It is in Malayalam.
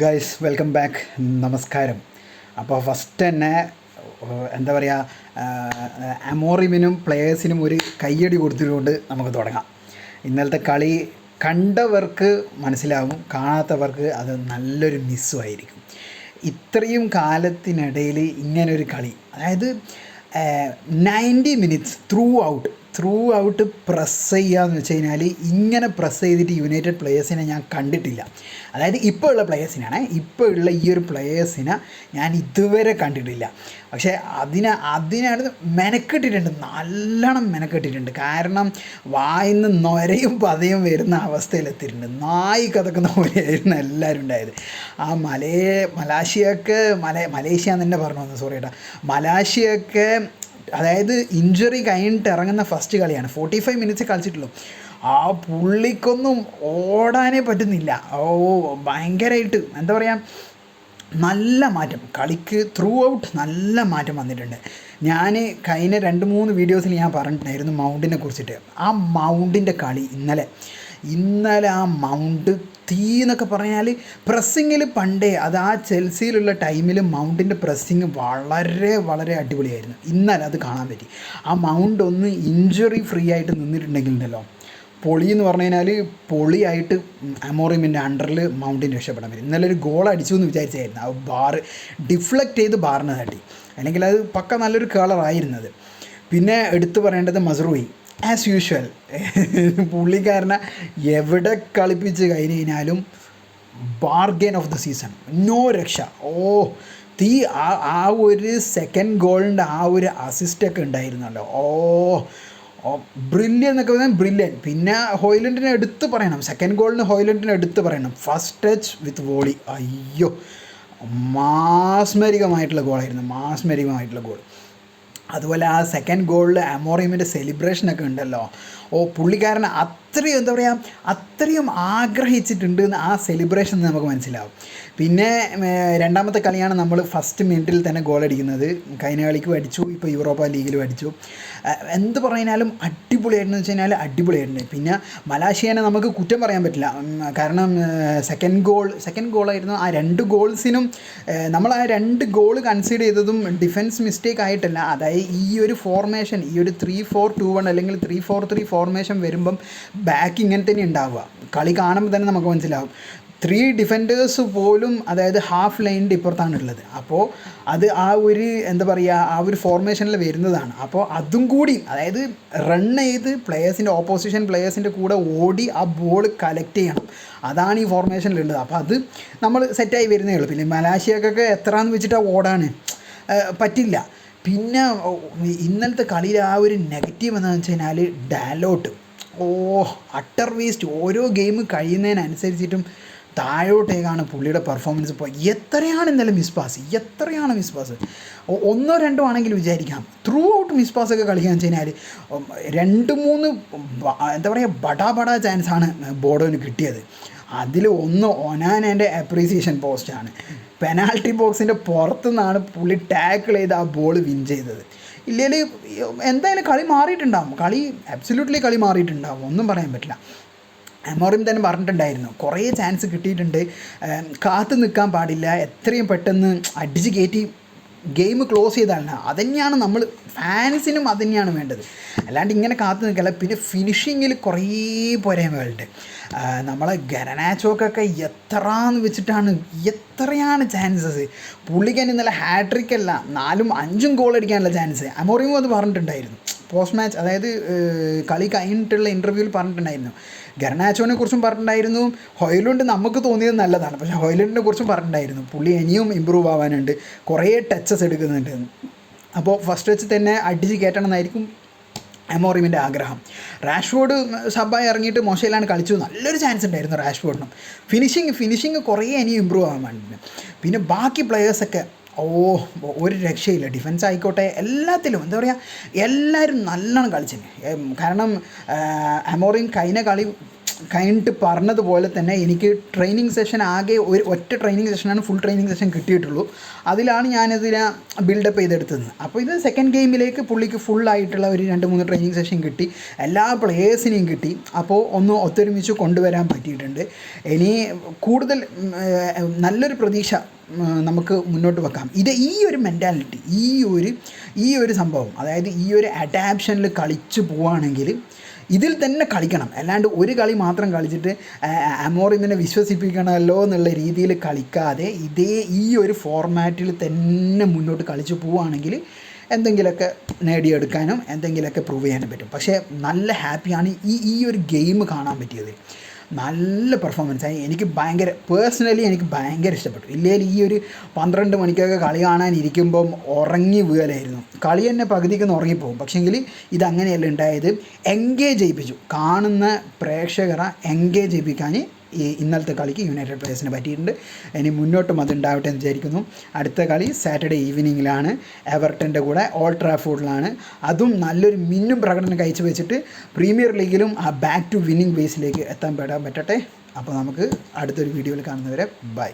ഗൈസ് വെൽക്കം ബാക്ക് നമസ്കാരം. അപ്പോൾ ഫസ്റ്റ് തന്നെ എന്താ പറയുക അമോറിമിനും പ്ലേയേഴ്സിനും ഒരു കയ്യടി കൊടുത്തിട്ടുകൊണ്ട് നമുക്ക് തുടങ്ങാം. ഇന്നലത്തെ കളി കണ്ടവർക്ക് മനസ്സിലാവും കാണാത്തവർക്ക് അത് നല്ലൊരു മിസ്സുമായിരിക്കും ഇത്രയും കാലത്തിനിടയിൽ ഇങ്ങനൊരു കളി അതായത് ninety minutes throughout throughout press ചെയ്യുക എന്ന് വെച്ച് കഴിഞ്ഞാൽ ഇങ്ങനെ പ്രസ് ചെയ്തിട്ട് യുണൈറ്റഡ് പ്ലെയേഴ്സിനെ ഞാൻ കണ്ടിട്ടില്ല. അതായത് ഇപ്പോൾ ഉള്ള പ്ലേയേഴ്സിനാണ് ഇപ്പോൾ ഉള്ള ഈ ഒരു പ്ലെയേഴ്സിനെ ഞാൻ ഇതുവരെ കണ്ടിട്ടില്ല. പക്ഷേ അതിന് അതിനാണ് മെനക്കെട്ടിട്ടുണ്ട്. നല്ലോണം മെനക്കെട്ടിട്ടുണ്ട്. കാരണം വായിൽ നിന്ന് നൊരയും പതയും വരുന്ന അവസ്ഥയിലെത്തിയിട്ടുണ്ട്. നായി കഥക്കുന്ന പോലെയായിരുന്നു എല്ലാവരും ഉണ്ടായത്. ആ മലയെ മലാഷ്യയൊക്കെ മല മലേഷ്യ എന്ന് തന്നെ പറഞ്ഞു വന്നു. സോറി ഏട്ടാ മലാഷ്യക്ക് അതായത് ഇഞ്ചുറി കഴിഞ്ഞിട്ട് ഇറങ്ങുന്ന ഫസ്റ്റ് കളിയാണ്. ഫോർട്ടി ഫൈവ് മിനിറ്റ്സ് കളിച്ചിട്ടുള്ളൂ. ആ പുള്ളിക്കൊന്നും ഓടാനേ പറ്റുന്നില്ല. ഓ ഭയങ്കരമായിട്ട് എന്താ പറയുക നല്ല മാറ്റം. കളിക്ക് ത്രൂ ഔട്ട് നല്ല മാറ്റം വന്നിട്ടുണ്ട്. ഞാൻ കഴിഞ്ഞ രണ്ട് മൂന്ന് വീഡിയോസിൽ ഞാൻ പറഞ്ഞിട്ടുണ്ടായിരുന്നു മൗണ്ടിനെ കുറിച്ചിട്ട്. ആ മൗണ്ടിന്റെ കളി ഇന്നലെ. ഇന്നലെ ആ മൗണ്ട് തീ എന്നൊക്കെ പറഞ്ഞാൽ പ്രസ്സിങ്ങിൽ പണ്ടേ അത് ആ ചെൽസിയിലുള്ള ടൈമിൽ മൗണ്ടിന്റെ പ്രസ്സിങ് വളരെ വളരെ അടിപൊളിയായിരുന്നു. ഇന്നലെ അത് കാണാൻ പറ്റി. ആ മൗണ്ട് ഒന്ന് ഇഞ്ചുറി ഫ്രീ ആയിട്ട് നിന്നിട്ടുണ്ടെങ്കിൽ ഉണ്ടല്ലോ പൊളി എന്ന് പറഞ്ഞു കഴിഞ്ഞാൽ പൊളിയായിട്ട് അമോറിമിന്റെ അണ്ടറിൽ മൗണ്ടിന് രക്ഷപ്പെടാൻ പറ്റും. ഇന്നലെ ഒരു ഗോൾ അടിച്ചു എന്ന് വിചാരിച്ചായിരുന്നു. ആ ബാർ ഡിഫ്ലക്റ്റ് ചെയ്ത് ബാറിന് തട്ടി. അല്ലെങ്കിൽ അത് പക്ക നല്ലൊരു കളറായിരുന്നത് പിന്നെ എടുത്തു പറയേണ്ടത് മസ്റൂയി. ആസ് യൂഷ്വൽ പുള്ളിക്കാരനെ എവിടെ കളിപ്പിച്ച് കഴിഞ്ഞ് കഴിഞ്ഞാലും bargain of the season no രക്ഷ. ഓ തീ ആ ആ ഒരു സെക്കൻഡ് ഗോളിന്റെ ആ ഒരു അസിസ്റ്റൊക്കെ ഉണ്ടായിരുന്നല്ലോ. ഓ ഓ ബ്രില്യൻ എന്നൊക്കെ പറഞ്ഞാൽ ബ്രില്യൻ പിന്നെ ഹോയ്ലൻഡിനെ എടുത്ത് പറയണം. സെക്കൻഡ് ഗോളിന് ഹോയ്ലൻഡിനെ എടുത്ത് പറയണം. ഫസ്റ്റ് ടച്ച് വിത്ത് വോളി അയ്യോ മാസ്മരികമായിട്ടുള്ള ഗോളായിരുന്നു മാസ്മരികമായിട്ടുള്ള ഗോൾ അതുപോലെ ആ സെക്കൻഡ് ഗോളിൽ അമോറിയമിന്റെ സെലിബ്രേഷനൊക്കെ ഉണ്ടല്ലോ. ഓ പുള്ളിക്കാരൻ അത്രയും എന്താ പറയുക അത്രയും ആഗ്രഹിച്ചിട്ടുണ്ട് എന്ന് ആ സെലിബ്രേഷൻ നമുക്ക് മനസ്സിലാവും. പിന്നെ രണ്ടാമത്തെ കളിയാണ് നമ്മൾ ഫസ്റ്റ് മിനിറ്റിൽ തന്നെ ഗോൾ അടിക്കുന്നത്. കഴിഞ്ഞ കളിക്കും അടിച്ചു ഇപ്പോൾ യൂറോപ്പ ലീഗിലും അടിച്ചു. എന്ത് പറഞ്ഞാലും അടിപൊളിയായിരുന്നു വെച്ച് കഴിഞ്ഞാൽ അടിപൊളിയായിരുന്നു പിന്നെ മലാഷ്യനെ നമുക്ക് കുറ്റം പറയാൻ പറ്റില്ല. കാരണം സെക്കൻഡ് ഗോൾ സെക്കൻഡ് ഗോളായിരുന്നു ആ രണ്ട് ഗോൾസിനും നമ്മൾ ആ രണ്ട് ഗോൾ കൺസിഡർ ചെയ്തതും ഡിഫൻസ് മിസ്റ്റേക്ക് ആയിട്ടല്ല. അതായത് ഈ ഒരു ഫോർമേഷൻ ഈ ഒരു ത്രീ ഫോർ ടു വൺ അല്ലെങ്കിൽ ത്രീ ഫോർ ത്രീ ഫോർമേഷൻ വരുമ്പം ബാക്ക് ഇങ്ങനെ തന്നെ ഉണ്ടാവുക. കളി കാണുമ്പോൾ തന്നെ നമുക്ക് മനസ്സിലാവും. ത്രീ ഡിഫൻഡേഴ്സ് പോലും അതായത് ഹാഫ് ലൈനിന്റെ ഇപ്പുറത്താണ് ഉള്ളത്. അപ്പോൾ അത് ആ ഒരു എന്താ പറയുക ആ ഒരു ഫോർമേഷനിൽ വരുന്നതാണ്. അപ്പോൾ അതും കൂടി അതായത് റൺ ചെയ്ത് പ്ലെയേഴ്സിന്റെ ഓപ്പോസിഷൻ പ്ലെയേഴ്സിന്റെ കൂടെ ഓടി ആ ബോൾ കളക്ട് ചെയ്യണം. അതാണ് ഈ ഫോർമേഷനിലുള്ളത് അപ്പോൾ അത് നമ്മൾ സെറ്റായി വരുന്നേ ഉള്ളൂ. പിന്നെ മലാഷ്യക്കൊക്കെ എത്രയെന്ന് വെച്ചിട്ടാണ് ഓടാണ് പറ്റില്ല. പിന്നെ ഇന്നലത്തെ കളിയിൽ ആ ഒരു നെഗറ്റീവ് എന്താണെന്ന് വെച്ച് കഴിഞ്ഞാൽ ഡാലോട്ട്. ഓ അട്ടർ വേസ്റ്റ് ഓരോ ഗെയിം കഴിയുന്നതിനനുസരിച്ചിട്ടും താഴോട്ടേക്കാണ് പുള്ളിയുടെ പെർഫോമൻസ് ഇപ്പോൾ എത്രയാണ് ഇന്നലെ മിസ് പാസ് എത്രയാണ് മിസ് പാസ് ഒന്നോ രണ്ടോ ആണെങ്കിൽ വിചാരിക്കാം. ത്രൂ ഔട്ട് മിസ് പാസ് ഒക്കെ കളിക്കാൻ വെച്ച് കഴിഞ്ഞാൽ രണ്ട് മൂന്ന് എന്താ പറയുക ബടാ ബടാ ചാൻസാണ് ബോഡോന് കിട്ടിയത്. അതിൽ ഒന്ന് ഒനാനേന്റെ അപ്രീസിയേഷൻ പോസ്റ്റാണ് പെനാൾട്ടി ബോക്സിന്റെ പുറത്തുനിന്നാണ് പുള്ളി ടാക്കിൾ ചെയ്ത് ആ ബോൾ വിൻ ചെയ്തത്. ഇല്ലെങ്കിൽ എന്തായാലും കളി മാറിയിട്ടുണ്ടാവും. കളി അബ്സല്യൂട്ട്ലി കളി മാറിയിട്ടുണ്ടാവും. ഒന്നും പറയാൻ പറ്റില്ല. അമോറിം തന്നെ പറഞ്ഞിട്ടുണ്ടായിരുന്നു. കുറേ ചാൻസ് കിട്ടിയിട്ടുണ്ട്. കാത്തു നിൽക്കാൻ പാടില്ല. എത്രയും പെട്ടെന്ന് അടിച്ച് കയറ്റി ഗെയിം ക്ലോസ് ചെയ്താണ് അതുതന്നെയാണ് നമ്മൾ ഫാൻസിനും അത് തന്നെയാണ് വേണ്ടത്. അല്ലാണ്ട് ഇങ്ങനെ കാത്തു നിൽക്കല പിന്നെ ഫിനിഷിങ്ങിൽ കുറേ പോരായ്മകളുണ്ട്. നമ്മളെ ഗരനാച്ചോക്കൊക്കെ എത്രാന്ന് വെച്ചിട്ടാണ് എത്രയാണ് ചാൻസസ് പുള്ളിക്കൻ ഇന്നലെ ഹാട്രിക് അല്ല നാലും അഞ്ചും ഗോൾ അടിക്കാനുള്ള ചാൻസ് അമോറിയും അത് പറഞ്ഞിട്ടുണ്ടായിരുന്നു. പോസ്റ്റ് മാച്ച് അതായത് കളി കഴിഞ്ഞിട്ടുള്ള ഇന്റർവ്യൂവിൽ പറഞ്ഞിട്ടുണ്ടായിരുന്നു. ഗർണാച്ചോനെ കുറിച്ചും പറഞ്ഞിട്ടുണ്ടായിരുന്നു. ഹോയ്ലുണ്ട് നമുക്ക് തോന്നിയത് നല്ലതാണ്. പക്ഷേ ഹോയ്ലുണ്ടിനെ കുറിച്ചും പറഞ്ഞിട്ടുണ്ടായിരുന്നു. പുള്ളി ഇനിയും ഇമ്പ്രൂവ് ആവാനുണ്ട്. കുറേ ടച്ചസ് എടുക്കുന്നുണ്ട്. അപ്പോൾ ഫസ്റ്റ് വെച്ച് തന്നെ അടിച്ച് കയറ്റണം എന്നായിരിക്കും എമോറിമിന്റെ ആഗ്രഹം. റാഷ്ഫോർഡ് സബായി ഇറങ്ങിയിട്ട് മോശയിലാണ് കളിച്ചു നല്ലൊരു ചാൻസ് ഉണ്ടായിരുന്നു റാഷ്ഫോർഡിനും. ഫിനിഷിങ് ഫിനിഷിങ് കുറേ ഇനി ഇമ്പ്രൂവ് ആവാൻ വേണ്ടി പിന്നെ ബാക്കി പ്ലെയേഴ്സൊക്കെ ഓ ഒരു രക്ഷയില്ല. ഡിഫൻസ് ആയിക്കോട്ടെ എല്ലാത്തിലും എന്താ പറയുക എല്ലാവരും നല്ലോണം കളിച്ചു കാരണം അമോറിൻ കഴിഞ്ഞ കളി കഴിഞ്ഞിട്ട് പറഞ്ഞതുപോലെ തന്നെ എനിക്ക് ട്രെയിനിങ് സെഷൻ ആകെ ഒരു ഒറ്റ ട്രെയിനിങ് സെഷനാണ് ഫുൾ ട്രെയിനിങ് സെഷൻ കിട്ടിയിട്ടുള്ളൂ. അതിലാണ് ഞാനിതിനെ ബിൽഡപ്പ് ചെയ്തെടുത്തത്. അപ്പോൾ ഇത് സെക്കൻഡ് ഗെയിമിലേക്ക് പുള്ളിക്ക് ഫുൾ ആയിട്ടുള്ള ഒരു രണ്ട് മൂന്ന് ട്രെയിനിങ് സെഷൻ കിട്ടി. എല്ലാ പ്ലേയേഴ്സിനെയും കിട്ടി. അപ്പോൾ ഒന്ന് ഒത്തൊരുമിച്ച് കൊണ്ടുവരാൻ പറ്റിയിട്ടുണ്ട്. ഇനി കൂടുതൽ നല്ലൊരു പ്രതീക്ഷ നമുക്ക് മുന്നോട്ട് വെക്കാം. ഇത് ഈ ഒരു മെന്റാലിറ്റി ഈ ഒരു ഈ ഒരു സംഭവം അതായത് ഈ ഒരു അഡാപ്ഷനിൽ കളിച്ചു പോവുകയാണെങ്കിൽ ഇതിൽ തന്നെ കളിക്കണം. അല്ലാണ്ട് ഒരു കളി മാത്രം കളിച്ചിട്ട് അമോറിമിനെ വിശ്വസിപ്പിക്കണമല്ലോ എന്നുള്ള രീതിയിൽ കളിക്കാതെ ഇതേ ഈ ഒരു ഫോർമാറ്റിൽ തന്നെ മുന്നോട്ട് കളിച്ചു പോവുകയാണെങ്കിൽ എന്തെങ്കിലുമൊക്കെ നേടിയെടുക്കാനും എന്തെങ്കിലുമൊക്കെ പ്രൂവ് ചെയ്യാനും പറ്റും. പക്ഷേ നല്ല ഹാപ്പിയാണ് ഈ ഈ ഒരു ഗെയിം കാണാൻ പറ്റിയത്. നല്ല പെർഫോമൻസ് ആയി എനിക്ക് ഭയങ്കര പേഴ്സണലി എനിക്ക് ഭയങ്കര ഇഷ്ടപ്പെട്ടു. ഇല്ലെങ്കിൽ ഈ ഒരു പന്ത്രണ്ട് മണിക്കൊക്കെ കളി കാണാൻ ഇരിക്കുമ്പം ഉറങ്ങി വീലായിരുന്നു കളി തന്നെ പകുതിക്ക് ഒന്ന് ഉറങ്ങിപ്പോകും പക്ഷേങ്കിൽ ഇതങ്ങനെയല്ല ഉണ്ടായത്. എൻഗേജ് ചെയ്യിപ്പിച്ചു. കാണുന്ന പ്രേക്ഷകരെ എൻഗേജ് ചെയ്യിപ്പിക്കാൻ ഈ ഇന്നലത്തെ കളിക്ക് യുണൈറ്റഡ് പ്ലേയേഴ്സിന് പറ്റിയിട്ടുണ്ട്. ഇനി മുന്നോട്ടും അത് ഉണ്ടാവട്ടെ എന്ന് വിചാരിക്കുന്നു. അടുത്ത കളി സാറ്റർഡേ ഈവനിങ്ങിലാണ് എവർട്ടന്റെ കൂടെ ഓൾ ട്രാഫോർഡിലാണ് അതും നല്ലൊരു മിന്നും പ്രകടനം കഴിച്ചു വെച്ചിട്ട് പ്രീമിയർ ലീഗിലും ആ ബാക്ക് ടു വിന്നിംഗ് ബേസിലേക്ക് എത്താൻ പെടാൻ പറ്റട്ടെ. അപ്പോൾ നമുക്ക് അടുത്തൊരു വീഡിയോയിൽ കാണുന്നവരെ ബൈ